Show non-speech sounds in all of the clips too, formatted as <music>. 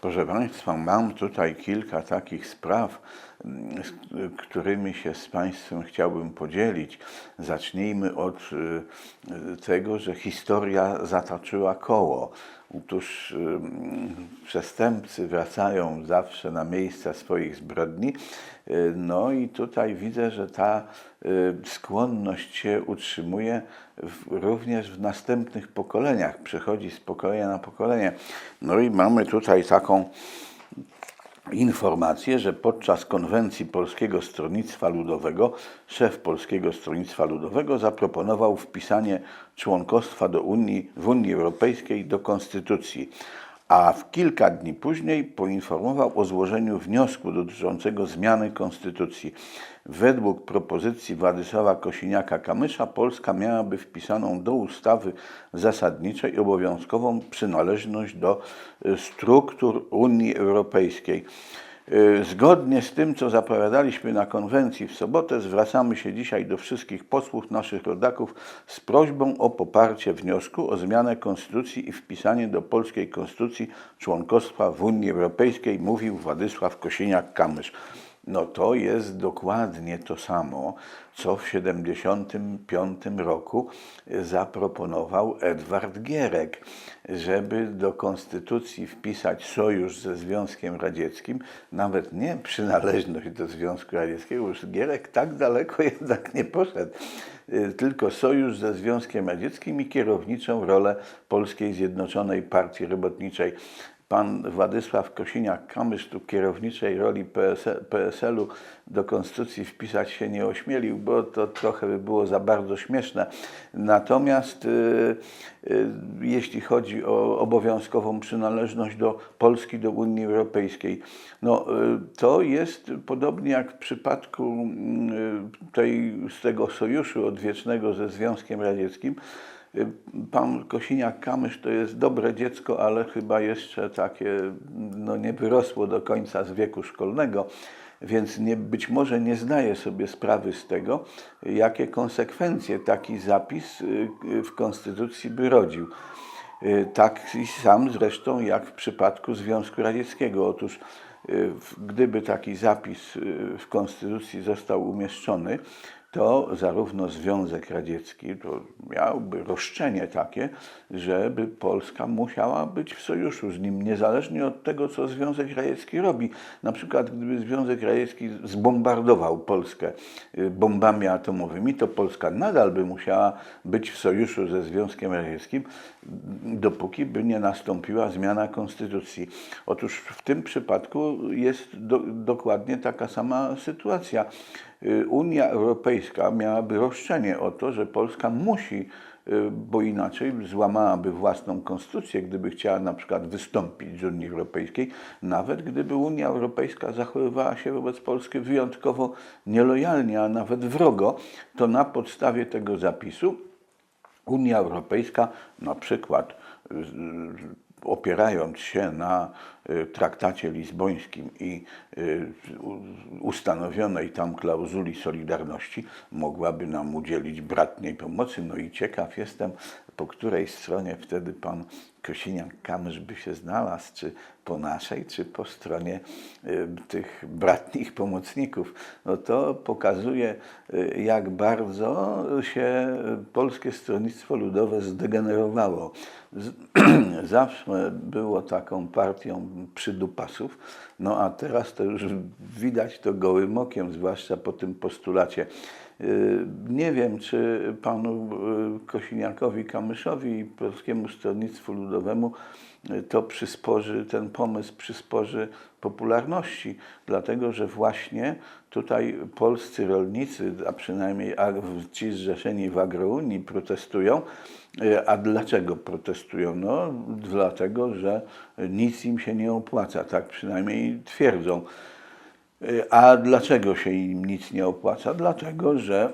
Proszę Państwa, mam tutaj kilka takich spraw, którymi się z Państwem chciałbym podzielić. Zacznijmy od y, tego, że historia zatoczyła koło. Otóż przestępcy wracają zawsze na miejsca swoich zbrodni. Y, No i tutaj widzę, że ta y, skłonność się utrzymuje również w następnych pokoleniach, przechodzi z pokolenia na pokolenie. No i mamy tutaj taką informację, że podczas konwencji Polskiego Stronnictwa Ludowego szef Polskiego Stronnictwa Ludowego zaproponował wpisanie członkostwa do Unii, w Unii Europejskiej do Konstytucji, a w kilka dni później poinformował o złożeniu wniosku dotyczącego zmiany Konstytucji. Według propozycji Władysława Kosiniaka-Kamysza Polska miałaby wpisaną do ustawy zasadniczej obowiązkową przynależność do y, struktur Unii Europejskiej. Y, Zgodnie z tym, co zapowiadaliśmy na konwencji w sobotę, zwracamy się dzisiaj do wszystkich posłów, naszych rodaków z prośbą o poparcie wniosku o zmianę konstytucji i wpisanie do polskiej konstytucji członkostwa w Unii Europejskiej, mówił Władysław Kosiniak-Kamysz. No to jest dokładnie to samo, co w 1975 roku zaproponował Edward Gierek, żeby do konstytucji wpisać sojusz ze Związkiem Radzieckim, nawet nie przynależność do Związku Radzieckiego, już Gierek tak daleko <laughs> jednak nie poszedł, y, tylko sojusz ze Związkiem Radzieckim i kierowniczą rolę Polskiej Zjednoczonej Partii Robotniczej pan Władysław Kosiniak-Kamysz tu kierowniczej roli PSL, PSL-u do konstytucji wpisać się nie ośmielił, bo to trochę by było za bardzo śmieszne. Natomiast y, y, jeśli chodzi o obowiązkową przynależność do Polski do Unii Europejskiej, no y, to jest podobnie jak w przypadku tej, z tego sojuszu odwiecznego ze Związkiem Radzieckim, Pan Kosiniak-Kamysz to jest dobre dziecko, ale chyba jeszcze takie no, nie wyrosło do końca z wieku szkolnego, więc nie, być może nie zdaje sobie sprawy z tego, jakie konsekwencje taki zapis y, w Konstytucji by rodził. Y, Tak sam zresztą jak w przypadku Związku Radzieckiego. Otóż y, gdyby taki zapis y, w Konstytucji został umieszczony, to zarówno Związek Radziecki to miałby roszczenie takie, żeby Polska musiała być w sojuszu z nim, niezależnie od tego, co Związek Radziecki robi. Na przykład, gdyby Związek Radziecki zbombardował Polskę y, bombami atomowymi, to Polska nadal by musiała być w sojuszu ze Związkiem Radzieckim, dopóki by nie nastąpiła zmiana konstytucji. Otóż w tym przypadku jest do, dokładnie taka sama sytuacja. Y, Unia Europejska miałaby roszczenie o to, że Polska musi, y, bo inaczej złamałaby własną konstytucję, gdyby chciała na przykład wystąpić z Unii Europejskiej, nawet gdyby Unia Europejska zachowywała się wobec Polski wyjątkowo nielojalnie, a nawet wrogo, to na podstawie tego zapisu Unia Europejska na przykład y, opierając się na traktacie lizbońskim i y, ustanowionej tam klauzuli solidarności mogłaby nam udzielić bratniej pomocy. No i ciekaw jestem, po której stronie wtedy pan Kosiniak-Kamysz by się znalazł, czy po naszej, czy po stronie y, tych bratnich pomocników. No to pokazuje, y, jak bardzo się Polskie Stronnictwo Ludowe zdegenerowało. <clears throat> Zawsze było taką partią przydupasów, no a teraz to już widać to gołym okiem, zwłaszcza po tym postulacie. Y, Nie wiem, czy panu y, Kosiniakowi Kamyszowi i Polskiemu Stronnictwu Ludowemu y, to przysporzy, ten pomysł przysporzy popularności, dlatego że właśnie tutaj polscy rolnicy, a przynajmniej ci zrzeszeni w Agrounii protestują. A dlaczego protestują? No, dlatego, że nic im się nie opłaca, tak przynajmniej twierdzą. Y, A dlaczego się im nic nie opłaca? Dlatego, że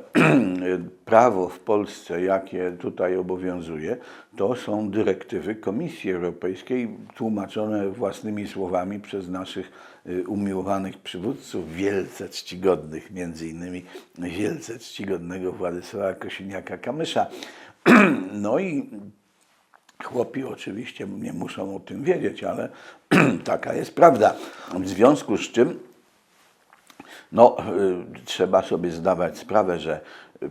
<clears throat> prawo w Polsce, jakie tutaj obowiązuje, to są dyrektywy Komisji Europejskiej, tłumaczone własnymi słowami przez naszych y, umiłowanych przywódców, wielce czcigodnych, między innymi wielce czcigodnego Władysława Kosiniaka-Kamysza. <clears throat> No i Chłopi oczywiście nie muszą o tym wiedzieć, ale <clears throat> taka jest prawda. W związku z czym no, y, trzeba sobie zdawać sprawę, że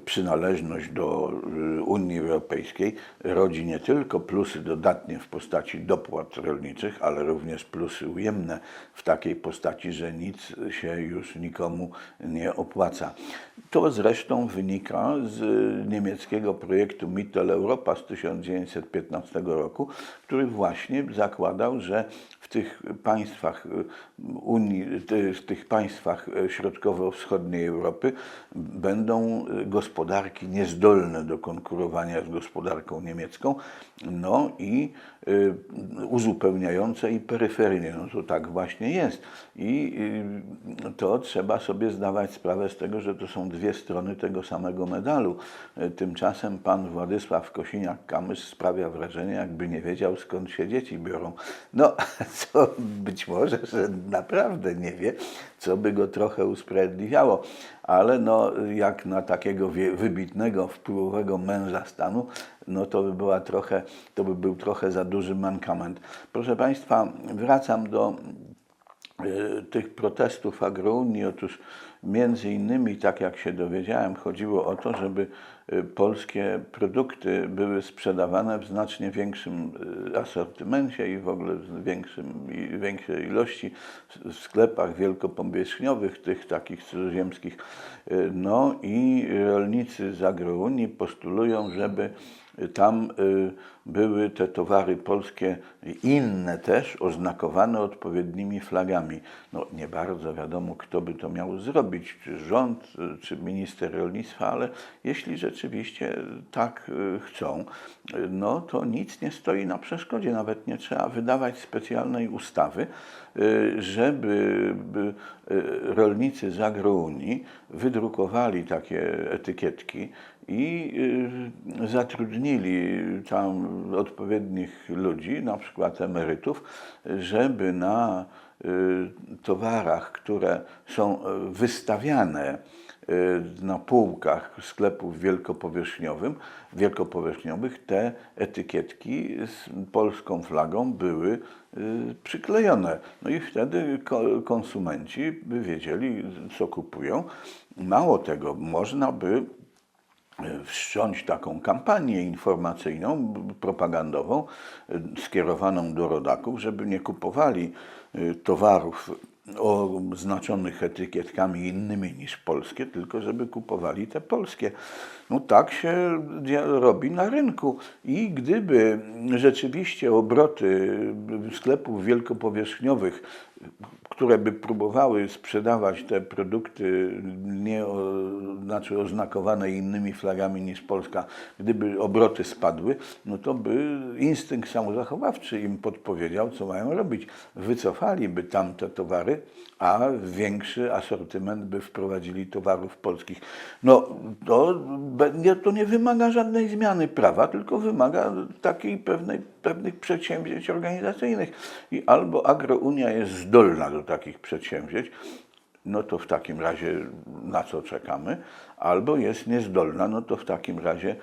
przynależność do y, Unii Europejskiej rodzi nie tylko plusy dodatnie w postaci dopłat rolniczych, ale również plusy ujemne w takiej postaci, że nic się już nikomu nie opłaca. To zresztą wynika z niemieckiego projektu Mitteleuropa z 1915 roku, który właśnie zakładał, że w tych państwach Unii, w tych państwach środkowo-wschodniej Europy będą gospodarki niezdolne do konkurowania z gospodarką niemiecką, no i y, uzupełniające i peryferyjne. No to tak właśnie jest. I y, to trzeba sobie zdawać sprawę z tego, że to są dwie strony tego samego medalu. Y, tymczasem pan Władysław Kosiniak-Kamysz sprawia wrażenie, jakby nie wiedział skąd się dzieci biorą. No, <laughs> co być może, że naprawdę nie wie, co by go trochę usprawiedliwiało, ale no, jak na takiego wybitnego, wpływowego męża stanu, no to by, była trochę, to by był trochę za duży mankament. Proszę Państwa, wracam do tych protestów agrounii. Otóż między innymi, tak jak się dowiedziałem, chodziło o to, żeby y, polskie produkty były sprzedawane w znacznie większym y, asortymencie i w ogóle w większym, większej ilości w sklepach wielkopowierzchniowych, tych takich cudzoziemskich. No i rolnicy z agrounii postulują, żeby tam y, były te towary polskie inne też oznakowane odpowiednimi flagami. No nie bardzo wiadomo, kto by to miał zrobić, czy rząd, czy minister rolnictwa, ale jeśli rzeczywiście tak y, chcą, no to nic nie stoi na przeszkodzie. Nawet nie trzeba wydawać specjalnej ustawy, y, żeby rolnicy z agrounii wydrukowali takie etykietki i zatrudnili tam odpowiednich ludzi, na przykład emerytów, żeby na y, towarach, które są wystawiane y, na półkach sklepów wielkopowierzchniowych, wielkopowierzchniowych te etykietki z polską flagą były y, przyklejone. No i wtedy konsumenci by wiedzieli, co kupują. Mało tego, można by wszcząć taką kampanię informacyjną, propagandową, skierowaną do rodaków, żeby nie kupowali y, towarów oznaczonych etykietkami innymi niż polskie, tylko żeby kupowali te polskie. No tak się robi na rynku. I gdyby rzeczywiście obroty sklepów wielkopowierzchniowych które by próbowały sprzedawać te produkty nie, znaczy oznakowane innymi flagami niż Polska, gdyby obroty spadły, no to by instynkt samozachowawczy im podpowiedział, co mają robić. Wycofaliby tamte towary, a większy asortyment by wprowadzili towarów polskich. No to, to nie wymaga żadnej zmiany prawa, tylko wymaga takiej pewnej, pewnych przedsięwzięć organizacyjnych. I albo Agrounia jest zdolna do takich przedsięwzięć, no to w takim razie na co czekamy? Albo jest niezdolna, no to w takim razie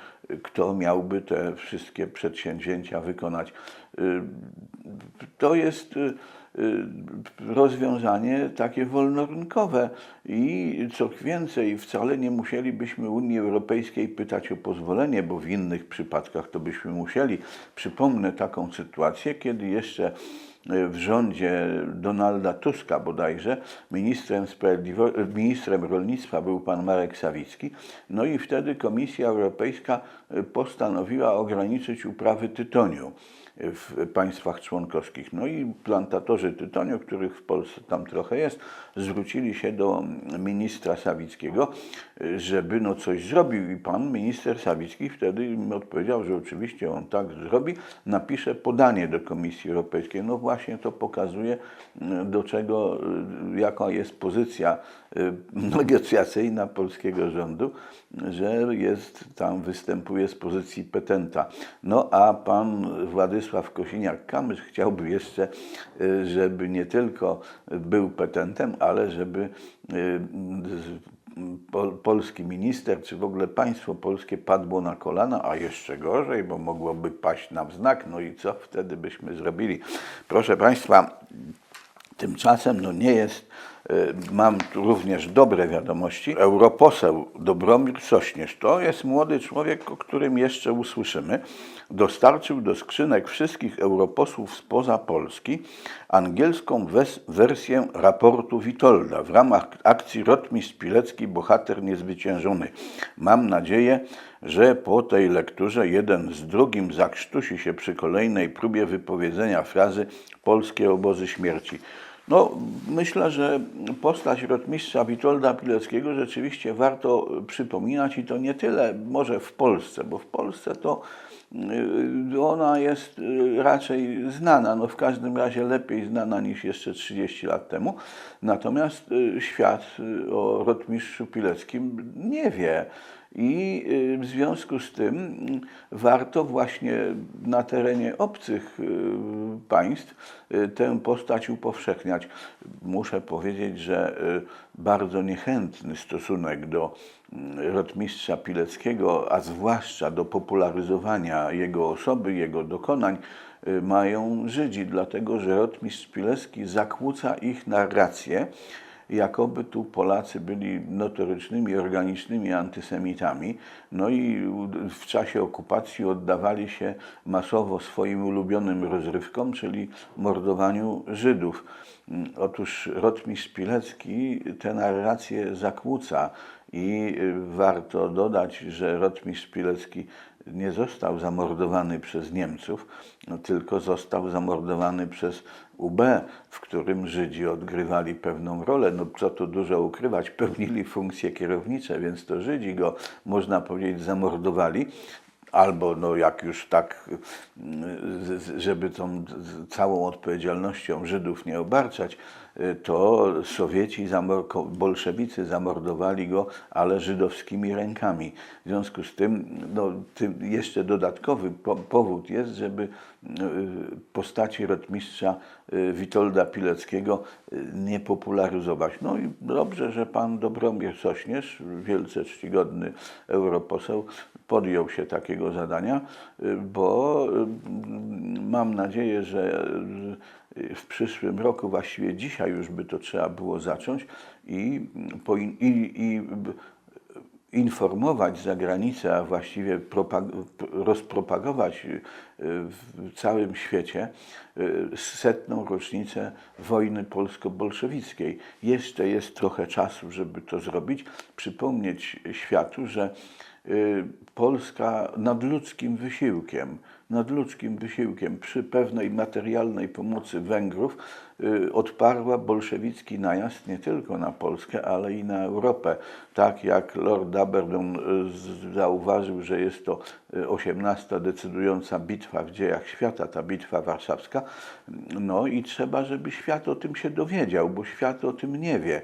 kto miałby te wszystkie przedsięwzięcia wykonać? Y, to jest y, rozwiązanie takie wolnorynkowe i co więcej, wcale nie musielibyśmy Unii Europejskiej pytać o pozwolenie, bo w innych przypadkach to byśmy musieli. Przypomnę taką sytuację, kiedy jeszcze w rządzie Donalda Tuska bodajże ministrem, ministrem rolnictwa był pan Marek Sawicki. No i wtedy Komisja Europejska postanowiła ograniczyć uprawy tytoniu w państwach członkowskich. No i plantatorzy tytoniu, których w Polsce tam trochę jest, zwrócili się do ministra Sawickiego, żeby no coś zrobił i pan minister Sawicki wtedy im odpowiedział, że oczywiście on tak zrobi, napisze podanie do Komisji Europejskiej. No właśnie to pokazuje, do czego, jaka jest pozycja y, negocjacyjna polskiego rządu, że jest tam, występuje z pozycji petenta. No a pan Władysław Kosiniak-Kamysz chciałby jeszcze, y, żeby nie tylko był petentem, ale żeby y, pol, polski minister, czy w ogóle państwo polskie padło na kolana, a jeszcze gorzej, bo mogłoby paść nam w znak, no i co wtedy byśmy zrobili? Proszę Państwa, Tymczasem no nie jest, mam tu również dobre wiadomości. Europoseł Dobromir Sośnierz, to jest młody człowiek, o którym jeszcze usłyszymy, dostarczył do skrzynek wszystkich europosłów spoza Polski angielską wersję raportu Witolda w ramach akcji Rotmistrz Pilecki Bohater Niezwyciężony. Mam nadzieję, że po tej lekturze jeden z drugim zakrztusi się przy kolejnej próbie wypowiedzenia frazy polskie obozy śmierci. No, myślę, że postać rotmistrza Witolda Pileckiego rzeczywiście warto przypominać i to nie tyle może w Polsce, bo w Polsce to y, ona jest y, raczej znana, no w każdym razie lepiej znana niż jeszcze 30 lat temu. Natomiast y, świat o rotmistrzu Pileckim nie wie. I y, w związku z tym mm, warto właśnie na terenie obcych y, państw y, tę postać upowszechniać. Muszę powiedzieć, że y, bardzo niechętny stosunek do rotmistrza Pileckiego, a zwłaszcza do popularyzowania jego osoby, jego dokonań, y, mają Żydzi, dlatego że rotmistrz Pilecki zakłóca ich narrację jakoby tu Polacy byli notorycznymi, organicznymi antysemitami, no i w czasie okupacji oddawali się masowo swoim ulubionym rozrywkom, czyli mordowaniu Żydów. Otóż rotmistrz Pilecki tę narrację zakłóca i warto dodać, że rotmistrz Pilecki nie został zamordowany przez Niemców, no, tylko został zamordowany przez UB, w którym Żydzi odgrywali pewną rolę. No co tu dużo ukrywać, pełnili funkcje kierownicze, więc to Żydzi go, można powiedzieć, zamordowali. Albo, no jak już tak, z- żeby tą całą odpowiedzialnością Żydów nie obarczać, y, to Sowieci, bolszewicy zamordowali go, ale żydowskimi rękami. W związku z tym, no, tym jeszcze dodatkowy po- powód jest, żeby y, postaci rotmistrza y, Witolda Pileckiego y, nie popularyzować. No i dobrze, że pan Dobromir Sośnierz, wielce czcigodny europoseł, podjął się takiego zadania, y, bo y, mam nadzieję, że y, w przyszłym roku, właściwie dzisiaj już by to trzeba było zacząć i, i, i informować a właściwie propag- rozpropagować y, w całym świecie y, setną rocznicę wojny polsko-bolszewickiej. Jeszcze jest trochę czasu, żeby to zrobić, przypomnieć światu, że Polska nadludzkim wysiłkiem, nadludzkim wysiłkiem przy pewnej materialnej pomocy Węgrów y, odparła bolszewicki najazd nie tylko na Polskę, ale i na Europę. Tak jak Lord Aberdeen y, zauważył, że jest to y, 18 decydująca bitwa w dziejach świata, ta bitwa warszawska. No i trzeba, żeby świat o tym się dowiedział, bo świat o tym nie wie,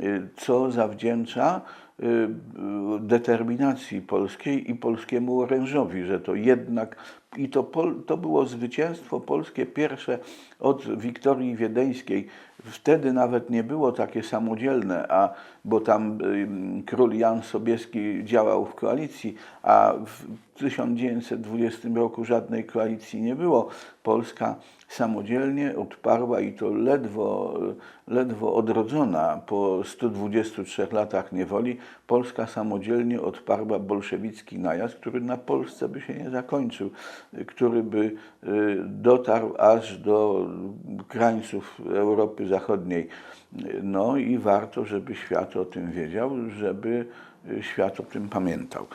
y, co zawdzięcza y, y, determinacji polskiej i polskiemu orężowi, że to jednak i to, pol, to było zwycięstwo polskie pierwsze od Wiktorii Wiedeńskiej. Wtedy nawet nie było takie samodzielne, a, bo tam y, król Jan Sobieski działał w koalicji, a w 1920 roku żadnej koalicji nie było. Polska samodzielnie odparła i to ledwo, ledwo odrodzona po 123 latach niewoli, Polska samodzielnie odparła bolszewicki najazd, który na Polsce by się nie zakończył, który by y, dotarł aż do krańców Europy Zachodniej. No i warto, żeby świat o tym wiedział, żeby y, świat o tym pamiętał.